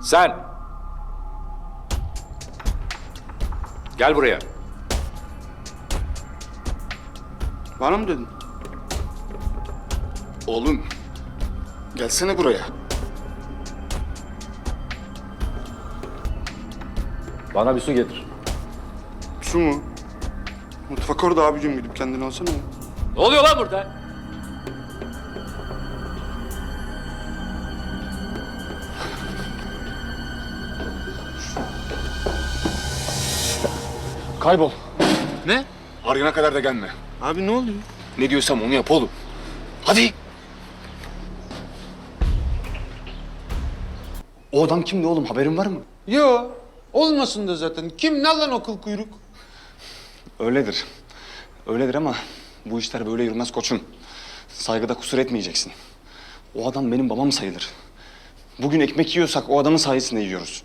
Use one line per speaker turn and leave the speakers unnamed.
Sen. Gel buraya.
Bana mı dedin? Oğlum. Gelsene buraya.
Bana bir su getir.
Su mu? Mutfak orada abicim gidip kendini alsana ya.
Ne oluyor lan burada?
Kaybol.
Ne?
Arayana kadar da gelme.
Abi ne oluyor?
Ne diyorsam onu yap oğlum. Hadi. O adam kimdi oğlum haberin var mı?
Yo, olmasın da zaten. Kim ne lan o kıl kuyruk?
Öyledir. Öyledir ama bu işler böyle yürümez koçum. Saygıda kusur etmeyeceksin. O adam benim babam sayılır. Bugün ekmek yiyorsak o adamın sayesinde yiyoruz.